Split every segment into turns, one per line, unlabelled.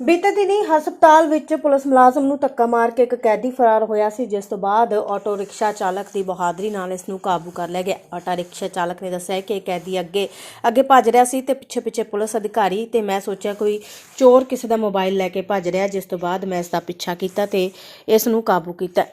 ਬੀਤੇ ਦਿਨੀ ਹਸਪਤਾਲ ਵਿੱਚ ਪੁਲਿਸ ਮੁਲਾਜ਼ਮ ਨੂੰ ਧੱਕਾ ਮਾਰ ਕੇ ਇੱਕ ਕੈਦੀ ਫਰਾਰ ਹੋਇਆ ਸੀ, ਜਿਸ ਤੋਂ ਬਾਅਦ ਆਟੋ ਰਿਕਸ਼ਾ ਚਾਲਕ ਦੀ ਬਹਾਦਰੀ ਨਾਲ ਇਸ ਨੂੰ ਕਾਬੂ ਕਰ ਲਿਆ ਗਿਆ। ਆਟੋ ਰਿਕਸ਼ਾ ਚਾਲਕ ਨੇ ਦੱਸਿਆ ਕਿ ਇਹ ਕੈਦੀ ਅੱਗੇ ਅੱਗੇ ਭੱਜ ਰਿਹਾ ਸੀ ਤੇ ਪਿੱਛੇ ਪਿੱਛੇ ਪੁਲਿਸ ਅਧਿਕਾਰੀ ਤੇ ਮੈਂ ਸੋਚਿਆ ਕੋਈ ਚੋਰ ਕਿਸੇ ਦਾ ਮੋਬਾਈਲ ਲੈ ਕੇ ਭੱਜ ਰਿਹਾ, ਜਿਸ ਤੋਂ ਬਾਅਦ ਮੈਂ ਇਸ ਦਾ ਪਿੱਛਾ ਕੀਤਾ ਤੇ ਇਸ ਨੂੰ ਕਾਬੂ ਕੀਤਾ।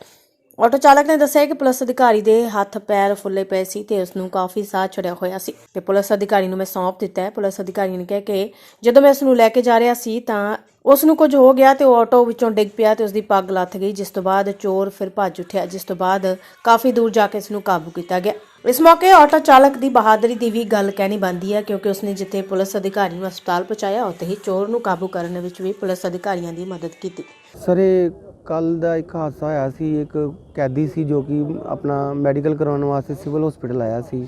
ਆਟੋ ਚਾਲਕ ਨੇ ਦੱਸਿਆ ਕਿ ਪੁਲਿਸ ਅਧਿਕਾਰੀ ਦੇ ਹੱਥ ਪੈਰ ਫੁੱਲੇ ਪਏ ਸੀ ਤੇ ਉਸ ਨੂੰ ਕਾਫੀ ਸਾਹ ਚੜਿਆ ਹੋਇਆ ਸੀ। ਤੇ ਪੁਲਿਸ ਅਧਿਕਾਰੀ ਨੂੰ ਮੈਂ ਸੌਂਪ ਦਿੱਤਾ ਹੈ। ਪੁਲਿਸ ਅਧਿਕਾਰੀ ਨੇ ਕਿਹਾ ਕਿ ਜਦੋਂ ਮੈਂ ਉਸ ਨੂੰ ਲੈ ਕੇ ਜਾ ਰਿਹਾ ਸੀ ਤਾਂ ਉਸ ਨੂੰ ਕੁਝ ਹੋ ਗਿਆ ਤੇ ਉਹ ਆਟੋ ਵਿੱਚੋਂ ਡਿੱਗ ਪਿਆ ਤੇ ਉਸ ਦੀ ਪੱਗ ਲੱਥ ਗਈ, ਜਿਸ ਤੋਂ ਬਾਅਦ ਚੋਰ ਫਿਰ ਭੱਜ ਉੱਠਿਆ, ਜਿਸ ਤੋਂ ਬਾਅਦ ਕਾਫੀ ਦੂਰ ਜਾ ਕੇ ਇਸ ਨੂੰ ਕਾਬੂ ਕੀਤਾ ਗਿਆ। ਇਸ ਮੌਕੇ ਆਟੋ ਚਾਲਕ ਦੀ ਬਹਾਦਰੀ ਦੀ ਵੀ ਗੱਲ ਕਹਿਣੀ ਬਣਦੀ ਹੈ, ਕਿਉਂਕਿ ਉਸਨੇ ਜਿੱਥੇ ਪੁਲਿਸ ਅਧਿਕਾਰੀ ਨੂੰ ਹਸਪਤਾਲ ਪਹੁੰਚਾਇਆ, ਉੱਥੇ ਹੀ ਚੋਰ ਨੂੰ ਕਾਬੂ ਕਰਨ ਵਿੱਚ ਵੀ ਪੁਲਿਸ ਅਧਿਕਾਰੀਆਂ ਦੀ ਮਦਦ ਕੀਤੀ।
ਸਰ, ਇਹ ਕੱਲ ਦਾ ਇੱਕ ਹਾਦਸਾ ਹੋਇਆ ਸੀ, ਇੱਕ ਕੈਦੀ ਸੀ ਜੋ ਕਿ ਆਪਣਾ ਮੈਡੀਕਲ ਕਰਾਉਣ ਵਾਸਤੇ ਸਿਵਲ ਹਸਪੀਟਲ ਆਇਆ ਸੀ।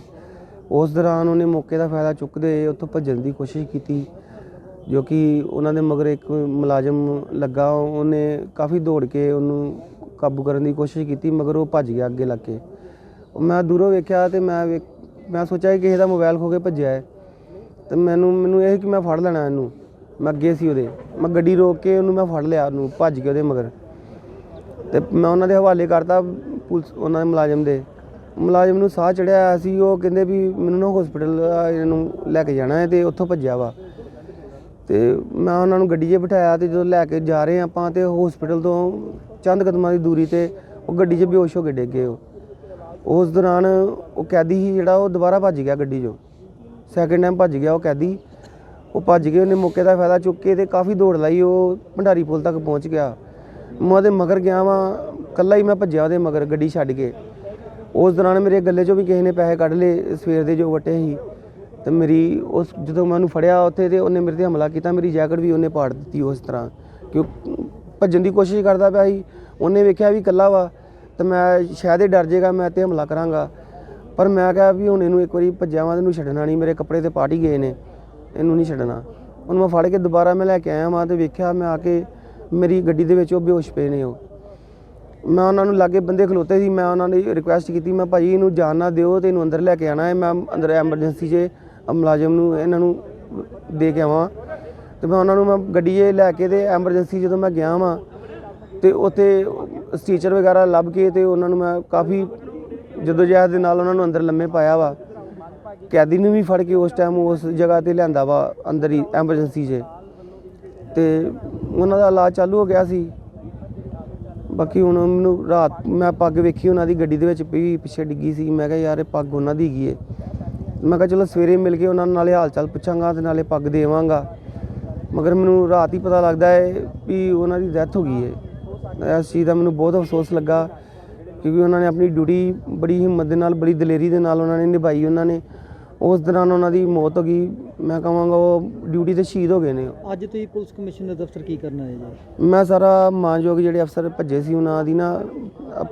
ਉਸ ਦੌਰਾਨ ਉਹਨੇ ਮੌਕੇ ਦਾ ਫਾਇਦਾ ਚੁੱਕਦੇ ਉੱਥੋਂ ਭੱਜਣ ਦੀ ਕੋਸ਼ਿਸ਼ ਕੀਤੀ, ਜੋ ਕਿ ਉਹਨਾਂ ਦੇ ਮਗਰ ਇੱਕ ਮੁਲਾਜ਼ਮ ਲੱਗਾ। ਉਹਨੇ ਕਾਫੀ ਦੌੜ ਕੇ ਉਹਨੂੰ ਕਾਬੂ ਕਰਨ ਦੀ ਕੋਸ਼ਿਸ਼ ਕੀਤੀ, ਮਗਰ ਉਹ ਭੱਜ ਗਿਆ ਅੱਗੇ ਲੱਗ ਕੇ। ਉਹ ਮੈਂ ਦੂਰੋਂ ਵੇਖਿਆ ਤੇ ਮੈਂ ਵੇਖ- ਮੈਂ ਸੋਚਿਆ ਕਿ ਕਿਸੇ ਦਾ ਮੋਬਾਈਲ ਖੋ ਕੇ ਭੱਜਿਆ ਹੈ। ਤੇ ਮੈਨੂੰ ਮੈਨੂੰ ਇਹ ਕਿ ਮੈਂ ਫੜ ਲੈਣਾ ਇਹਨੂੰ। ਮੈਂ ਅੱਗੇ ਸੀ ਉਹਦੇ। ਮੈਂ ਗੱਡੀ ਰੋਕ ਕੇ ਉਹਨੂੰ ਮੈਂ ਫੜ ਲਿਆ, ਉਹਨੂੰ ਭੱਜ ਕੇ ਉਹਦੇ ਮਗਰ। ਤੇ ਮੈਂ ਉਹਨਾਂ ਦੇ ਹਵਾਲੇ ਕਰਤਾ ਪੁਲਿਸ, ਉਹਨਾਂ ਦੇ ਮੁਲਾਜ਼ਮ ਦੇ। ਮੁਲਾਜ਼ਮ ਨੂੰ ਸਾਹ ਚੜਿਆ ਆਇਆ ਸੀ, ਉਹ ਕਹਿੰਦੇ ਵੀ ਮੈਨੂੰ ਨਾ ਹਸਪੀਟਲ ਇਹਨੂੰ ਲੈ ਕੇ ਜਾਣਾ ਹੈ ਤੇ ਉੱਥੋਂ ਭੱਜਿਆ ਵਾ। ਤੇ ਮੈਂ ਉਹਨਾਂ ਨੂੰ ਗੱਡੀ 'ਚ ਬਿਠਾਇਆ ਤੇ ਜਦੋਂ ਲੈ ਕੇ ਜਾ ਰਹੇ ਆਪਾਂ ਤੇ ਹਸਪੀਟਲ ਤੋਂ ਚੰਦ ਕਦਮਾਂ ਦੀ ਦੂਰੀ ਤੇ ਉਹ ਗੱਡੀ 'ਚ ਬੇਹੋਸ਼ ਹੋ ਕੇ ਡਿੱਗ ਗਏ ਉਹ। ਉਸ ਦੌਰਾਨ ਉਹ ਕੈਦੀ ਸੀ ਜਿਹੜਾ, ਉਹ ਦੁਬਾਰਾ ਭੱਜ ਗਿਆ ਗੱਡੀ 'ਚੋਂ। ਸੈਕਿੰਡ ਟਾਈਮ ਭੱਜ ਗਿਆ ਉਹ ਕੈਦੀ। ਉਹ ਭੱਜ ਕੇ ਉਹਨੇ ਮੌਕੇ ਦਾ ਫਾਇਦਾ ਚੁੱਕ ਕੇ ਤੇ ਕਾਫੀ ਦੌੜ ਲਾਈ, ਉਹ ਭੰਡਾਰੀ ਪੁਲ ਤੱਕ ਪਹੁੰਚ ਗਿਆ। ਮੈਂ ਉਹਦੇ ਮਗਰ ਗਿਆ ਵਾਂ ਕੱਲਾ ਹੀ ਮੈਂ ਭੱਜਿਆ ਉਹਦੇ ਮਗਰ ਗੱਡੀ ਛੱਡ ਕੇ। ਉਸ ਦੌਰਾਨ ਮੇਰੇ ਗੱਲੇ 'ਚੋਂ ਵੀ ਕਿਸੇ ਨੇ ਪੈਸੇ ਕੱਢ ਲਏ, ਸਵੇਰ ਦੇ ਜੋ ਵਟੇ ਸੀ। ਤੇ ਮੇਰੀ ਉਸ ਜਦੋਂ ਮੈਂ ਉਹਨੂੰ ਫੜਿਆ ਉੱਥੇ ਤੇ ਉਹਨੇ ਮੇਰੇ ਤੇ ਹਮਲਾ ਕੀਤਾ, ਮੇਰੀ ਜੈਕਟ ਵੀ ਉਹਨੇ ਪਾੜ ਦਿੱਤੀ ਉਸ ਤਰ੍ਹਾਂ। ਕਿਉਂ, ਭੱਜਣ ਦੀ ਕੋਸ਼ਿਸ਼ ਕਰਦਾ ਪਿਆ ਸੀ। ਉਹਨੇ ਵੇਖਿਆ ਵੀ ਇਕੱਲਾ ਵਾ, ਤੇ ਮੈਂ ਸ਼ਾਇਦ ਇਹ ਡਰ ਜੇਗਾ, ਮੈਂ ਤੇ ਹਮਲਾ ਕਰਾਂਗਾ। ਪਰ ਮੈਂ ਕਿਹਾ ਵੀ ਹੁਣ ਇਹਨੂੰ ਇੱਕ ਵਾਰੀ ਭੱਜਿਆ ਵਾਂ ਇਹਨੂੰ ਛੱਡਣਾ ਨਹੀਂ, ਮੇਰੇ ਕੱਪੜੇ ਤੇ ਪਾਟ ਹੀ ਗਏ ਨੇ। ਇਹਨੂੰ ਨਹੀਂ ਛੱਡਣਾ। ਉਹਨੂੰ ਮੈਂ ਫੜ ਕੇ ਦੁਬਾਰਾ ਮੈਂ ਲੈ ਕੇ ਆਇਆ ਵਾਂ ਤੇ ਵੇਖਿਆ, ਮੈਂ ਆ ਕੇ ਮੇਰੀ ਗੱਡੀ ਦੇ ਵਿੱਚ ਉਹ ਬੇਹੋਸ਼ ਪਏ ਨੇ ਉਹ। ਮੈਂ ਉਹਨਾਂ ਨੂੰ ਲਾਗੇ ਬੰਦੇ ਖਲੋਤੇ ਸੀ, ਮੈਂ ਉਹਨਾਂ ਦੀ ਰਿਕੁਐਸਟ ਕੀਤੀ, ਮੈਂ ਭਾਜੀ ਇਹਨੂੰ ਜਾਣ ਨਾ ਦਿਓ ਤੇ ਇਹਨੂੰ ਅੰਦਰ ਲੈ ਕੇ ਆਣਾ ਹੈ, ਮੈਂ ਅੰਦਰ ਐਮਰਜੈਂਸੀ 'ਚ ਮੁਲਾਜ਼ਮ ਨੂੰ ਇਹਨਾਂ ਨੂੰ ਦੇ ਕੇ ਆਵਾਂ। ਤੇ ਮੈਂ ਉਹਨਾਂ ਨੂੰ ਮੈਂ ਗੱਡੀ 'ਚ ਲੈ ਕੇ ਤੇ ਐਮਰਜੈਂਸੀ ਜਦੋਂ ਮੈਂ ਗਿਆ ਵਾਂ ਤੇ ਉੱਥੇ ਸਟੀਚਰ ਵਗੈਰਾ ਲੱਭ ਕੇ ਤੇ ਉਹਨਾਂ ਨੂੰ ਮੈਂ ਕਾਫੀ ਜਦੋਂ ਜਹਿਦ ਦੇ ਨਾਲ ਉਹਨਾਂ ਨੂੰ ਅੰਦਰ ਲੰਮੇ ਪਾਇਆ ਵਾ। ਕੈਦੀ ਨੂੰ ਵੀ ਫੜ ਕੇ ਉਸ ਟਾਈਮ ਉਸ ਜਗ੍ਹਾ ਤੇ ਲਿਆਂਦਾ ਵਾ, ਅੰਦਰ ਹੀ ਐਮਰਜੈਂਸੀ 'ਚ। ਤੇ ਉਹਨਾਂ ਦਾ ਇਲਾਜ ਚਾਲੂ ਹੋ ਗਿਆ ਸੀ। ਬਾਕੀ ਹੁਣ ਮੈਨੂੰ ਰਾਤ ਮੈਂ ਪੱਗ ਵੇਖੀ ਉਹਨਾਂ ਦੀ ਗੱਡੀ ਦੇ ਵਿੱਚ ਪਈ ਪਿੱਛੇ ਡਿੱਗੀ ਸੀ। ਮੈਂ ਕਿਹਾ, ਯਾਰ, ਇਹ ਪੱਗ ਉਹਨਾਂ ਦੀ ਹੈਗੀ ਏ। ਮੈਂ ਕਿਹਾ, ਚਲੋ, ਸਵੇਰੇ ਮਿਲ ਕੇ ਉਹਨਾਂ ਨੂੰ ਨਾਲੇ ਹਾਲ ਚਾਲ ਪੁੱਛਾਂਗਾ ਤੇ ਨਾਲੇ ਪੱਗ ਦੇਵਾਂਗਾ। ਮਗਰ ਮੈਨੂੰ ਰਾਤ ਹੀ ਪਤਾ ਲੱਗਦਾ ਹੈ ਵੀ ਉਹਨਾਂ ਦੀ ਡੈਥ ਹੋ ਗਈ ਹੈ ਇਸ ਚੀਜ਼ ਦਾ ਮੈਨੂੰ ਬਹੁਤ ਅਫਸੋਸ ਲੱਗਾ ਕਿਉਂਕਿ ਉਹਨਾਂ ਨੇ ਆਪਣੀ ਡਿਊਟੀ ਬੜੀ ਹਿੰਮਤ ਦੇ ਨਾਲ, ਬੜੀ ਦਲੇਰੀ ਦੇ ਨਾਲ ਉਹਨਾਂ ਨੇ ਨਿਭਾਈ ਉਹਨਾਂ ਨੇ। ਉਸ ਦੌਰਾਨ ਉਹਨਾਂ ਦੀ ਮੌਤ ਹੋ ਗਈ। ਮੈਂ ਕਹਾਂਗਾ ਉਹ ਡਿਊਟੀ ਤੇ ਸ਼ਹੀਦ ਹੋ ਗਏ ਨੇ।
ਅੱਜ ਤੁਸੀਂ ਪੁਲਿਸ ਕਮਿਸ਼ਨਰ ਦਫ਼ਤਰ ਕੀ ਕਰਨ ਆਏ ਜੀ?
ਮੈਂ ਸਾਰਾ ਮਾਨਯੋਗ ਜਿਹੜੇ ਅਫਸਰ ਭੱਜੇ ਸੀ ਉਹਨਾਂ ਦੀ ਨਾ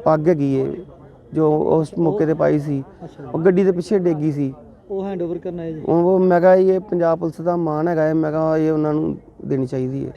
ਪੱਗ ਹੈਗੀ ਏ ਜੋ ਉਸ ਮੌਕੇ ਤੇ ਪਾਈ ਸੀ। ਉਹ ਗੱਡੀ ਦੇ ਪਿੱਛੇ ਡੇਗੀ ਸੀ।
ਉਹ ਹੈਂਡਓਵਰ ਕਰਨ ਆਏ ਜੀ?
ਉਹ ਮੈਂ ਕਿਹਾ ਇਹ ਪੰਜਾਬ ਪੁਲਿਸ ਦਾ ਮਾਣ ਹੈਗਾ ਹੈ ਮੈਂ ਕਿਹਾ ਇਹ ਉਹਨਾਂ ਨੂੰ ਦੇਣੀ ਚਾਹੀਦੀ ਹੈ